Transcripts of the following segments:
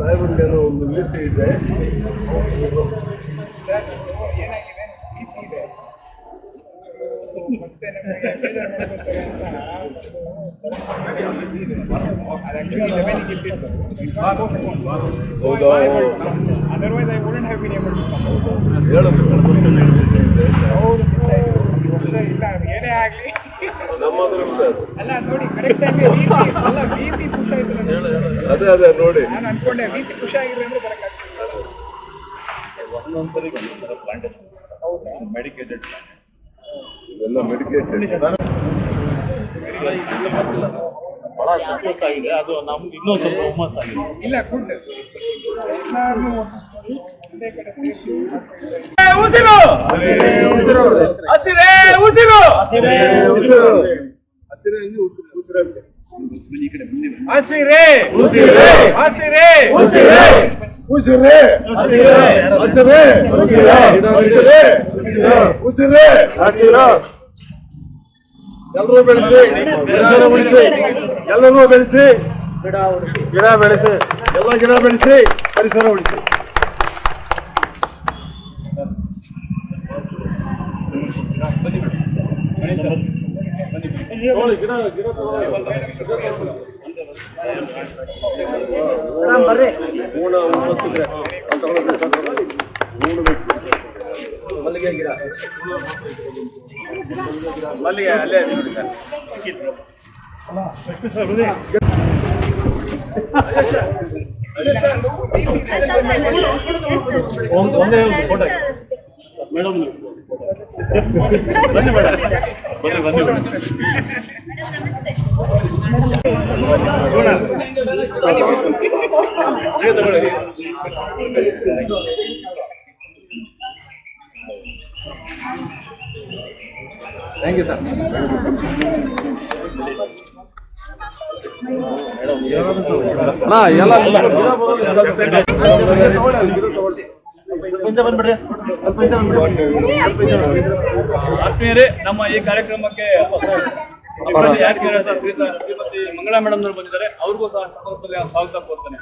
ಸಾಹೇಬರಿಗೇನೋ ಒಂದು ಮಿಸ್ ಇದೆ. Otherwise I I have have been to ಹೌದು ಆಯ್ತು. ಇಲ್ಲ, ಇಲ್ಲ, ಏನೇ ಆಗಲಿ. ಅಲ್ಲ ನೋಡಿ ಕರೆಕ್ಟ್ ಆಗಿ ಅಲ್ಲ ಬಿ ನನಗೆ. ಅದೇ ಅದೇ ನೋಡಿ. ನಾನು ಅನ್ಕೊಂಡೆ VC ಪುಷ್ ಆಗಿದ್ರೆ ಅಂದ್ರೆ ಬರಕ್ಕಾಗ್ತಿಲ್ಲ ಒಂದೊಂದ್ಸರಿ ಒಂದೊಂದರ ಪ್ಲಾಂಟೇಶನ್ ಮೆಡಿಕೇಟೆಡ್ ಇದೆಲ್ಲ ಮೆಡಿಕೇಟೆಡ್ ಬಹಳ ಸಂತೋಷ ಆಗಿದೆ. ಅದು ನಮ್ಗೆ ಇನ್ನೂ ಸ್ವಲ್ಪ ಹುಮ್ಮಸ್ ಆಗಿದೆ. ಇಲ್ಲ ಗುಡ್ ಒಂದೇ ಕಡೆ ಉಸಿರು ಹಸಿರೇ! ಉಸಿರು ಹಸಿರೇ! ಉಸಿರಂತೆ ಹಸಿರೇ ಉಸಿರೇ. ಹಸಿರೇ. ಉಸಿರೇ. ಉಸಿರೇ. ಹಸಿರೇ. ಉಸಿರೇ. ಉಸಿರೇ. ಹಸಿರು. ಎಲ್ಲರೂ ಬೆಳೆಸಿ. ಪರಿಸರ ಉಳಿಸಿ ಎಲ್ಲರೂ ಬೆಳೆಸಿ. ಗಿಡ ಬೆಳೆಸಿ. ಎಲ್ಲ ಗಿಡ ಬೆಳೆಸಿ. ಪರಿಸರ ಉಳಿಸಿ. ಹೂಣ ಉಪಸ್ಥಿದ್ರೆ ಮಲ್ಲಿಗೆ ಗಿಡ ಮಲ್ಲಿಗೆ ಅಲ್ಲೇ ನೋಡಿ ಸರ್ ಒಂದು ಒಂದೇ ಒಂದು ಫೋಟೋ ಮೇಡಮ್ ಬನ್ನಿ ಮೇಡಮ್ ಬನ್ನಿ ಬನ್ನಿ ಮೇಡಮ್ ನೀವು ಆತ್ಮೀಯರೇ ನಮ್ಮ ಈ ಕಾರ್ಯಕ್ರಮಕ್ಕೆ ಶ್ರೀಮತಿ ಮಂಗಳಾ ಮೇಡಮ್ ಬಂದಿದ್ದಾರೆ. ಅವ್ರಿಗೂ ಸಹ ಸ್ವಾಗತ ಕೋರ್ತೇನೆ.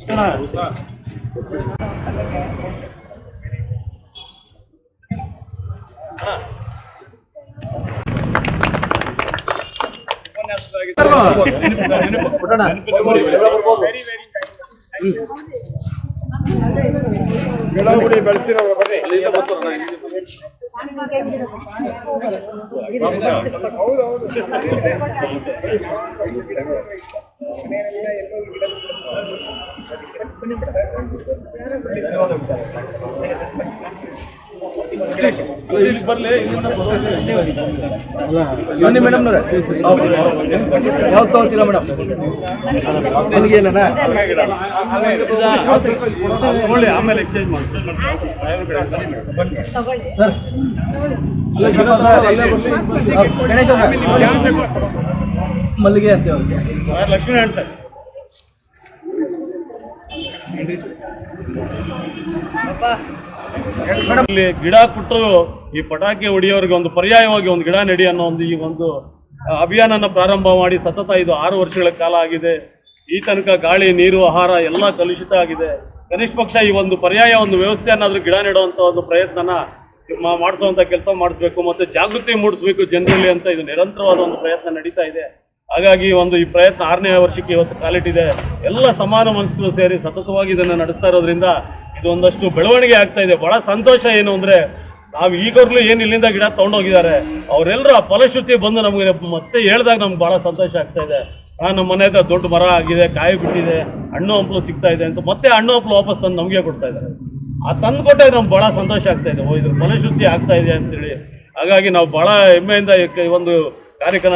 ಗಿಡ ಗುಡಿ ಬೆಳೆಸಿರೋ ಬನ್ನಿ ಬರ್ಲಿ ಬನ್ನಿ ಮೇಡಮ್ ಯಾವ್ದು ತಗೋತೀರಾ ಮೇಡಮ್? ನನಗೆ ಆಮೇಲೆ ಎಕ್ಸ್ಚೇಂಜ್ ಮಾಡಿ ಸರ್. ಗಣೇಶ ಮಲ್ಲಿಗೆ ಅಂತ ಲಕ್ಷ್ಮೀ ಸರ್. ಇಲ್ಲಿ ಗಿಡ ಕೊಟ್ಟು ಈ ಪಟಾಕಿ ಹೊಡೆಯೋರಿಗೆ ಒಂದು ಪರ್ಯಾಯವಾಗಿ ಒಂದು ಗಿಡ ನೆಡಿ ಅನ್ನೋ ಒಂದು ಈ ಒಂದು ಅಭಿಯಾನ ಅಭಿಯಾನನ ಪ್ರಾರಂಭ ಮಾಡಿ ಸತತ ಇದು ಆರು ವರ್ಷಗಳ ಕಾಲ ಆಗಿದೆ. ಈ ತನಕ ಗಾಳಿ, ನೀರು, ಆಹಾರ ಎಲ್ಲ ಕಲುಷಿತ ಆಗಿದೆ. ಕನಿಷ್ಠ ಪಕ್ಷ ಈ ಒಂದು ಪರ್ಯಾಯ, ಒಂದು ವ್ಯವಸ್ಥೆಯನ್ನಾದ್ರೂ ಗಿಡ ನೆಡುವಂತ ಒಂದು ಪ್ರಯತ್ನನ ಮಾಡಿಸುವಂತ ಕೆಲಸ ಮಾಡಿಸ್ಬೇಕು ಮತ್ತೆ ಜಾಗೃತಿ ಮೂಡಿಸ್ಬೇಕು ಜನರಲ್ಲಿ ಅಂತ ಇದು ನಿರಂತರವಾದ ಒಂದು ಪ್ರಯತ್ನ ನಡೀತಾ ಇದೆ. ಹಾಗಾಗಿ ಒಂದು ಈ ಪ್ರಯತ್ನ ಆರನೇ ವರ್ಷಕ್ಕೆ ಇವತ್ತು ಕಾಲಿಟ್ಟಿದೆ. ಎಲ್ಲ ಸಮಾನ ಮನಸ್ಸುಗಳು ಸೇರಿ ಸತತವಾಗಿ ಇದನ್ನು ನಡೆಸ್ತಾ ಇರೋದ್ರಿಂದ ಇದು ಒಂದಷ್ಟು ಬೆಳವಣಿಗೆ ಆಗ್ತಾ ಇದೆ. ಬಹಳ ಸಂತೋಷ ಏನು ಅಂದ್ರೆ, ನಾವು ಈಗಾಗಲೂ ಏನು ಇಲ್ಲಿಂದ ಗಿಡ ತೊಗೊಂಡೋಗಿದ್ದಾರೆ ಅವರೆಲ್ಲರೂ ಆ ಫಲಶ್ರುತಿ ಬಂದು ನಮಗೆ ಮತ್ತೆ ಹೇಳ್ದಾಗ ನಮ್ಗೆ ಬಹಳ ಸಂತೋಷ ಆಗ್ತಾ ಇದೆ. ಆ ನಮ್ಮ ಮನೆ ಹತ್ರ ದೊಡ್ಡ ಮರ ಆಗಿದೆ, ಕಾಯಿ ಬಿಟ್ಟಿದೆ, ಹಣ್ಣು ಹಂಪಲು ಸಿಗ್ತಾ ಇದೆ ಅಂತ ಮತ್ತೆ ಹಣ್ಣು ಹಂಪಲು ವಾಪಸ್ ತಂದು ನಮಗೆ ಕೊಡ್ತಾ ಇದ್ದಾರೆ. ಆ ತಂದು ಕೊಟ್ಟಾಗ ನಮ್ಗೆ ಬಹಳ ಸಂತೋಷ ಆಗ್ತಾ ಇದೆ. ಓ, ಇದ್ರ ಫಲಶ್ರುತಿ ಆಗ್ತಾ ಇದೆ ಅಂತೇಳಿ. ಹಾಗಾಗಿ ನಾವು ಬಹಳ ಹೆಮ್ಮೆಯಿಂದ ಒಂದು ಕಾರ್ಯಕ್ರಮ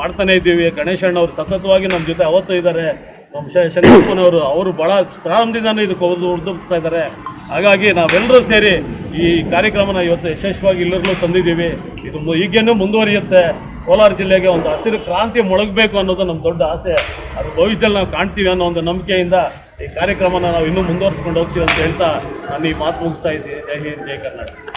ಮಾಡ್ತಾನೆ ಇದ್ದೀವಿ. ಗಣೇಶಣ್ಣ ಅವರು ಸತತವಾಗಿ ನಮ್ಮ ಜೊತೆ ಅವತ್ತು ಇದ್ದಾರೆ. ಶಂಕರಪ್ಪನವರು ಅವರು ಬಹಳ ಪ್ರಾರಂಭದಿಂದ ಇದಕ್ಕೆ ಒಂದು ಉದ್ಯಮಿಸ್ತಾ ಇದ್ದಾರೆ. ಹಾಗಾಗಿ ನಾವೆಲ್ಲರೂ ಸೇರಿ ಈ ಕಾರ್ಯಕ್ರಮನ ಇವತ್ತು ಯಶಸ್ವಿಯಾಗಿ ಎಲ್ಲರಲ್ಲೂ ತಂದಿದ್ದೀವಿ. ಇದು ಈಗೇನು ಮುಂದುವರಿಯುತ್ತೆ. ಕೋಲಾರ ಜಿಲ್ಲೆಗೆ ಒಂದು ಹಸಿರು ಕ್ರಾಂತಿ ಮೊಳಗಬೇಕು ಅನ್ನೋದು ನಮ್ಮ ದೊಡ್ಡ ಆಸೆ. ಅದು ಭವಿಷ್ಯದಲ್ಲಿ ನಾವು ಕಾಣ್ತೀವಿ ಅನ್ನೋ ಒಂದು ನಂಬಿಕೆಯಿಂದ ಈ ಕಾರ್ಯಕ್ರಮನ ನಾವು ಇನ್ನೂ ಮುಂದುವರಿಸ್ಕೊಂಡು ಹೋಗ್ತೀವಿ ಅಂತ ಹೇಳ್ತಾ ನಾನು ಈ ಮಾತು ಮುಗಿಸ್ತಾ ಇದ್ದೀನಿ. ಜೈ ಹಿಂದ್, ಜೈ ಕರ್ನಾಟಕ.